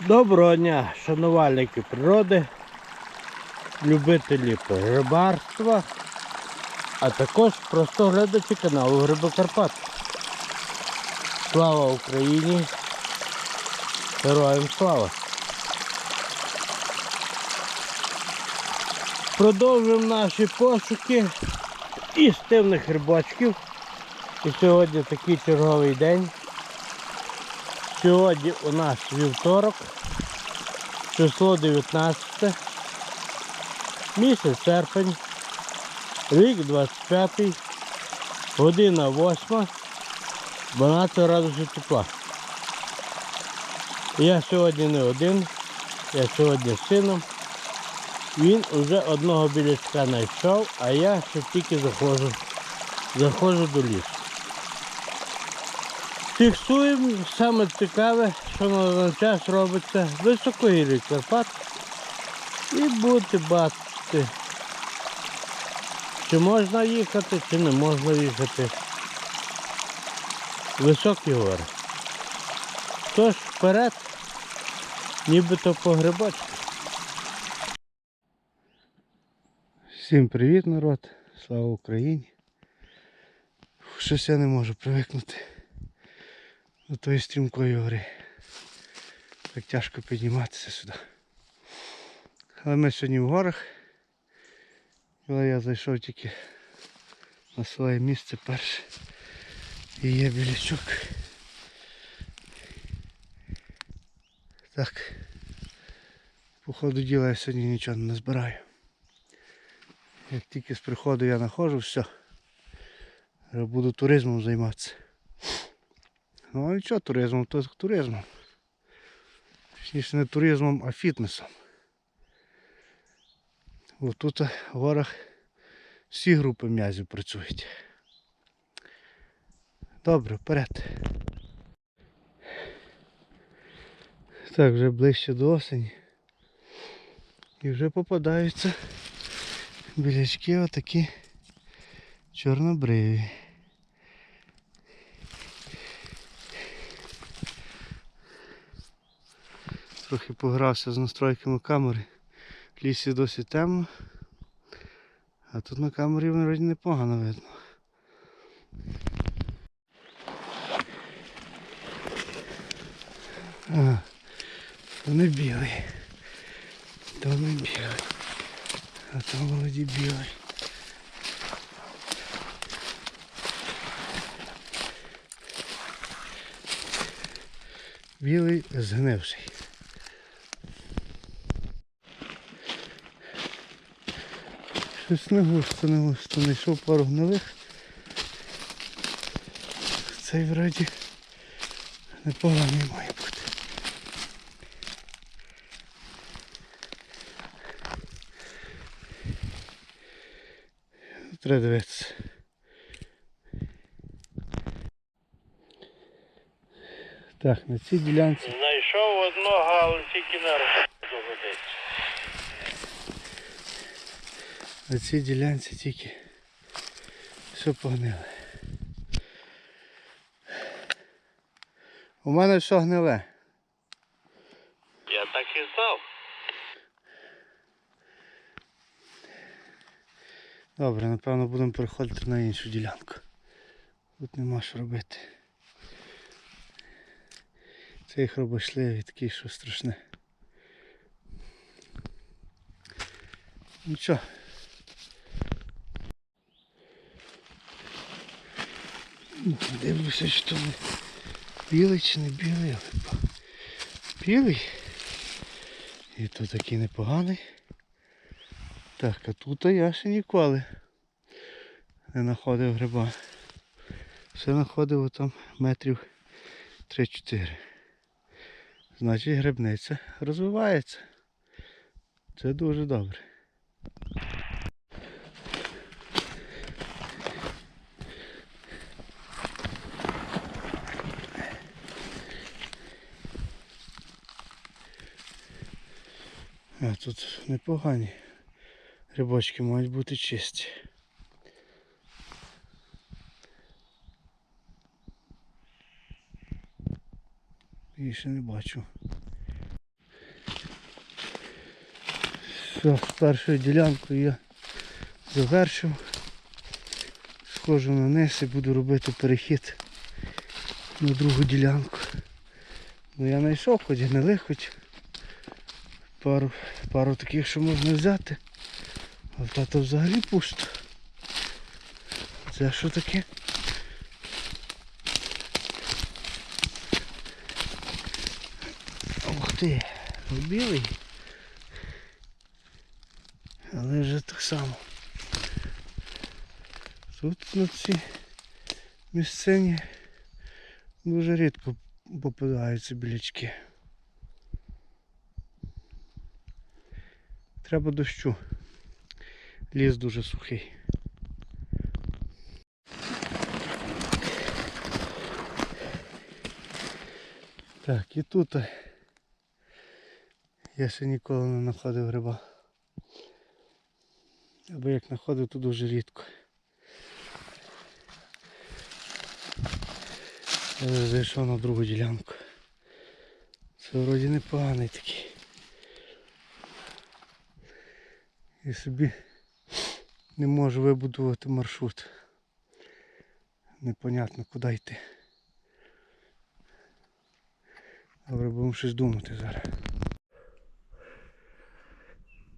Доброго дня, шанувальники природи, любителі рибарства, а також просто глядачі каналу Гриби Карпат. Слава Україні! Героям слава! Продовжуємо наші пошуки істинних рибачків. І сьогодні такий черговий день. Сьогодні у нас вівторок, число 19, місяць серпень, рік 25, година 8, 12 градусів тепла. Я сьогодні не один, я сьогодні з сином. Він вже одного білячка знайшов, а я ще тільки заходжу, заходжу до лісу. Фіксуємо саме цікаве, що на час робиться високогірний Карпат. І будете бачити, чи можна їхати, чи не можна їхати. Високі гори. Тож вперед, нібито по грибочку. Всім привіт, народ! Слава Україні! Щось я не можу привикнути до тої стрімкої гори. Так тяжко підніматися сюди. Але ми сьогодні в горах. Але я зайшов тільки на своє місце перше. І є білячок. Так. По ходу діла я сьогодні нічого не збираю. Як тільки з приходу я знаходжу, все. Буду туризмом займатися. Ну а нічого туризмом, то туризмом. Точніше не туризмом, а фітнесом. Бо тут в горах всі групи м'язів працюють. Добре, вперед. Так, вже ближче до осені. І вже попадаються білячки отакі чорнобриві. Трохи погрався з настройками камери. В лісі досить темно. А тут на камері вроді непогано видно. Ага, то не білий. То не білий. А то молоді білий. Білий згнивший. Щось не густо, не густо. Знайшов пару гнилих. Цей вроді непоганий має бути. Треба дивитися. Так, на цій ділянці. Знайшов одного, але тільки на руку На цій ділянці тільки все погниле. У мене все гниле. Я так і знав. Добре, напевно будемо переходити на іншу ділянку. Тут нема що робити. Цей хробошливий такий, що страшне. Нічого. Дивлюся, що не білий чи не білий, але білий. І то такий непоганий. Так, а тут я ще ніколи не знаходив гриба. Все знаходив там метрів 3-4. Значить грибниця розвивається. Це дуже добре. А тут непогані. Рибочки мають бути чисті. Більше не бачу. Все, з першою ділянкою я завершив. Схожу на низ і буду робити перехід на другу ділянку. Ну я знайшов хоч гнилих, хоч пару, пару таких, що можна взяти. А тато взагалі пусто. Це що таке? Ух ти, білий. Але вже так само. Тут на ці місцині дуже рідко попадаються білячки. Треба дощу. Ліс дуже сухий. Так, і тут я ще ніколи не знаходив гриба. Або як знаходив, то дуже рідко. Я зайшов на другу ділянку. Це вроді непоганий такий. І собі не можу вибудувати маршрут. Непонятно куди йти. Добре, будемо щось думати зараз.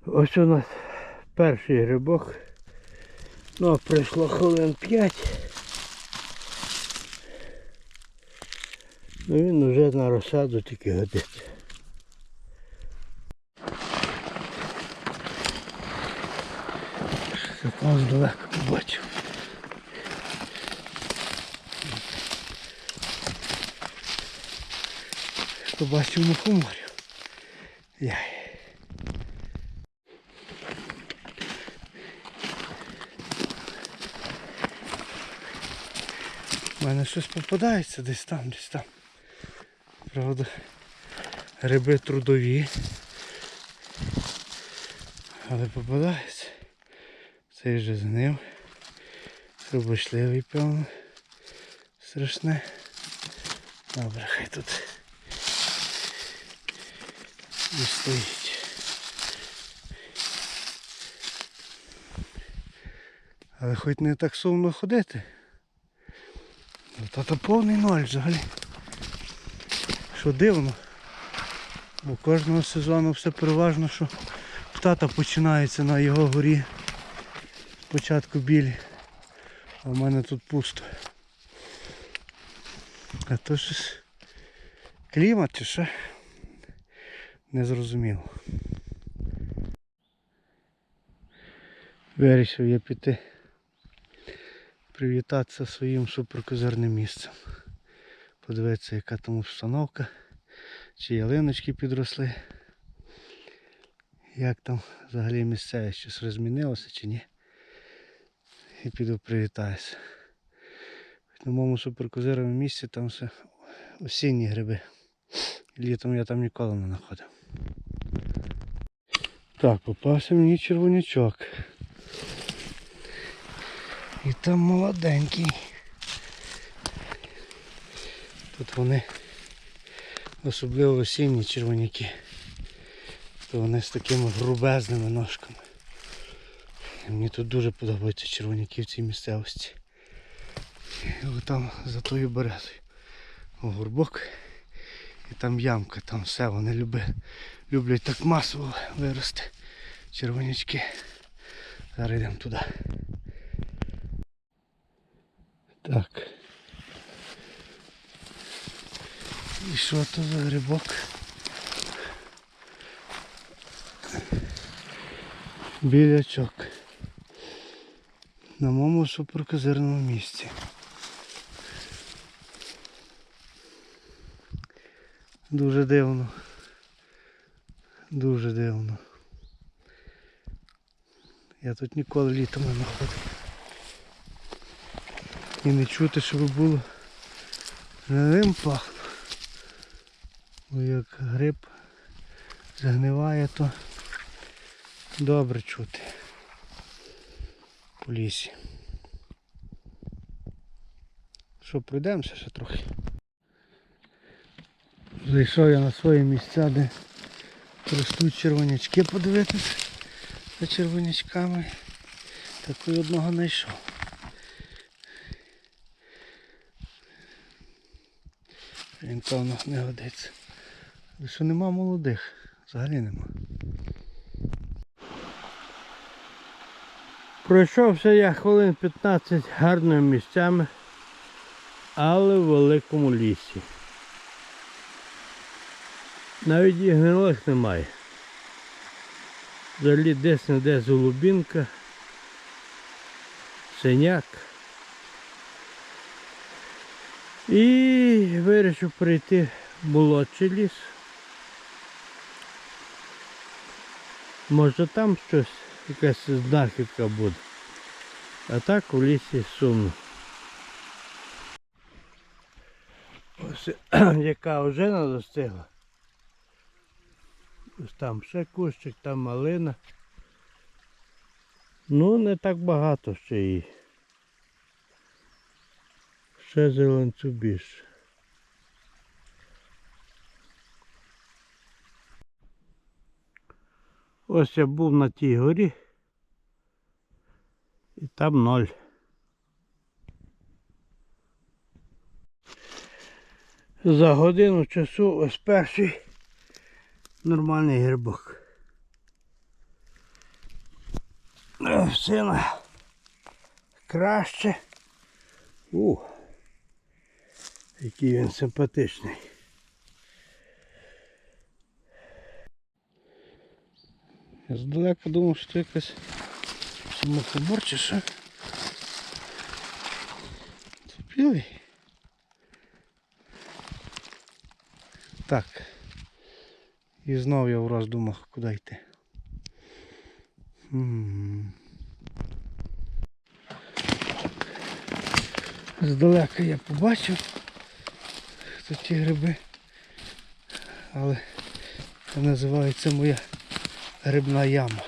Ось у нас перший грибок. Ну, пройшло хвилин 5. Ну він вже на розсаду тільки годиться. Там здалеку побачив. Побачив мухоморів. Яй. У мене щось попадається десь там, десь там. Правда, гриби трудові. Але попадається. Цей вже знив. Трубочливий, певно. Страшне. Добре, хай тут і стоїть. Але хоч не так сумно ходити. Ну, Та повний ноль взагалі. Що дивно. Бо кожного сезону все переважно, що птата починається на його горі. Спочатку білі. А в мене тут пусто. А то щось клімат чи що? Не зрозуміло. Вирішив я піти привітатися своїм суперкозирним місцем. Подивитися, яка там обстановка, чи ялиночки підросли. Як там взагалі місцеве щось розмінилося чи ні. І піду привітаюся. На моєму суперкозировому місці там все осінні гриби. Літом я там ніколи не знаходив. Так, попався мені червонячок. І там молоденький. Тут вони особливо осінні червоняки. То вони з такими грубезними ножками. Мені тут дуже подобаються червоняки в цій місцевості. І там за тою березою. Горбок. І там ямка, там все, вони люблять, люблять так масово вирости. Червонячки. Зараз йдемо туди. Так. І що то за грибок? Білячок. На моєму суперкозирному місці. Дуже дивно. Дуже дивно. Я тут ніколи літом не знаходив. І не чути, щоб було гнилим пахло. Бо як гриб загниває, то добре чути по лісі. Що, пройдемося ще трохи. Зайшов я на свої місця, де ростуть червонячки подивитися. за червонячками. Такий одного знайшов. Він певно не годиться. Що нема молодих, взагалі нема. Пройшовся я хвилин 15 гарними місцями, але в великому лісі. Навіть і гнилих немає. Взагалі десь не десь голубінка, синяк. І вирішив прийти в молодший ліс. Може там щось, якась знахідка буде. А так у лісі сумно. Ось яка ожина достигла. Ось там ще кущик, там малина. Ну, не так багато ще її. Ще зеленцю більше. Ось я був на тій горі. І там ноль. За годину часу ось перший нормальний грибок. Сина краще. У, який він симпатичний. Я здалека думав, що це якась мухомор чи що. Це білий. Так. І знов я враз думав, куди йти. Здалека я побачив хто ті гриби. Але це називається моя грибна яма.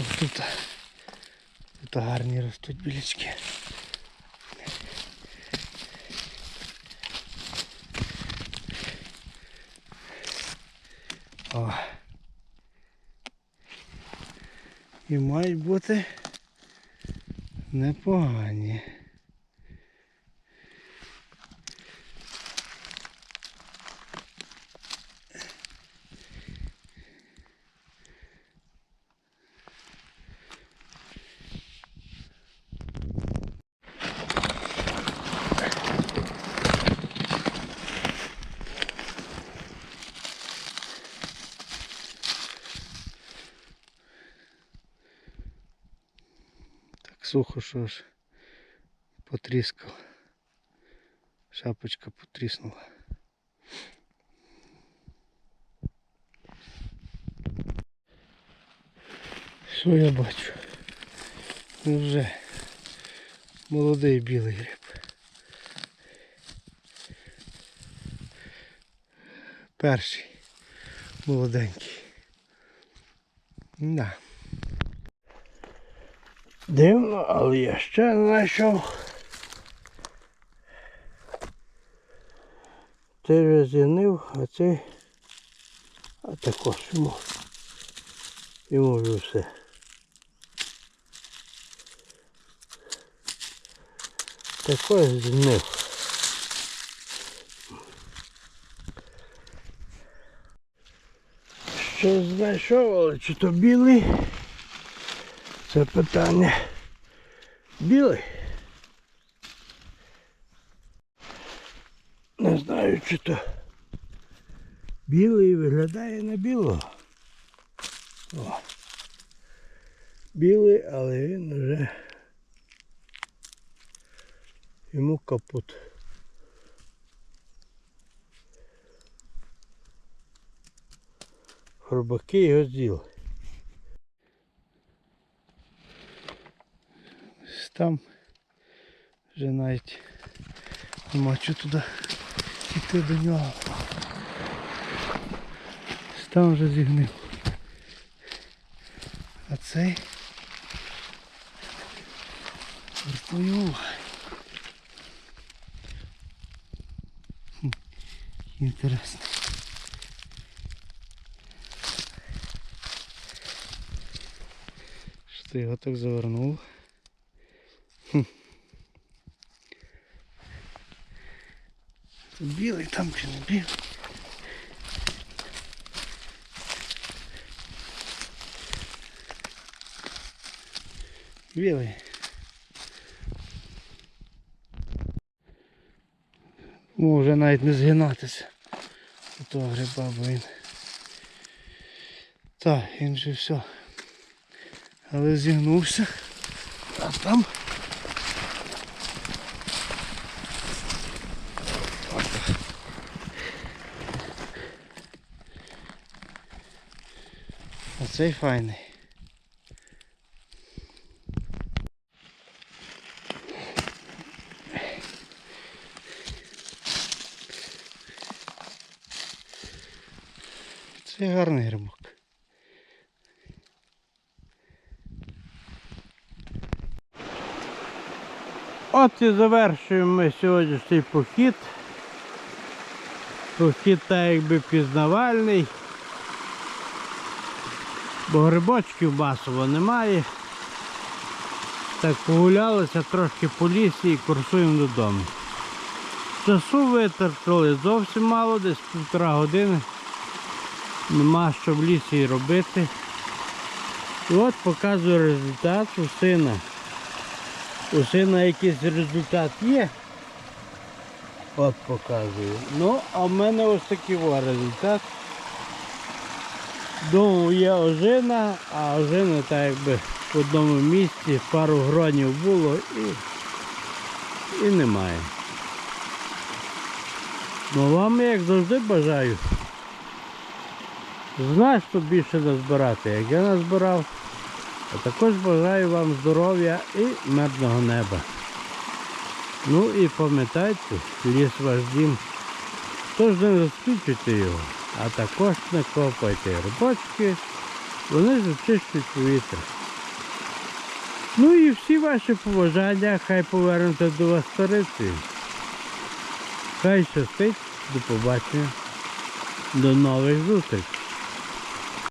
Ось тут, тут гарні ростуть білячки. О. І мають бути непогані. Так сухо, що ж потріскав. Шапочка потріснула. Що я бачу? Ну вже молодий білий гриб. Перший молоденький. Да. Дивно, але я ще знайшов. Цей вже зінив, а цей а також йому. Йому вже все. Також зінив. Що знайшов, але чи то білий? Це питання. Білий. Не знаю, чи то білий виглядає на білого. О. Білий, але він вже йому капут. Хробаки його з'їли. там вже навіть нема чого туди йти до нього. Там вже зігнив. А цей Верпою. Хм, Інтересно. Що ти його так завернув? Хм. Це білий там чи не білий? Білий. Може навіть не згинатися до того гриба, бо він. Так, він же все. Але зігнувся. А там. Оцей файний. Це гарний грибок. От і завершуємо ми сьогоднішній похід. Похід так якби пізнавальний. Бо грибочків масово немає. Так погулялися трошки по лісі і курсуємо додому. Часу витратили зовсім мало, десь півтора години. Нема що в лісі і робити. І от показую результат у сина. У сина якийсь результат є. От показую. Ну, а в мене ось такий результат. Думав є ожина, а ожина так якби в одному місці пару гронів було і, і немає. Ну вам як завжди бажаю. Значно більше назбирати, як я назбирав. А також бажаю вам здоров'я і мирного неба. Ну і пам'ятайте, ліс ваш дім. Тож не розкручуйте його, а також не копайте вони зачищують повітря. Ну і всі ваші побажання хай повернуться до вас стариці. Хай щастить, до побачення, до нових зустрічей.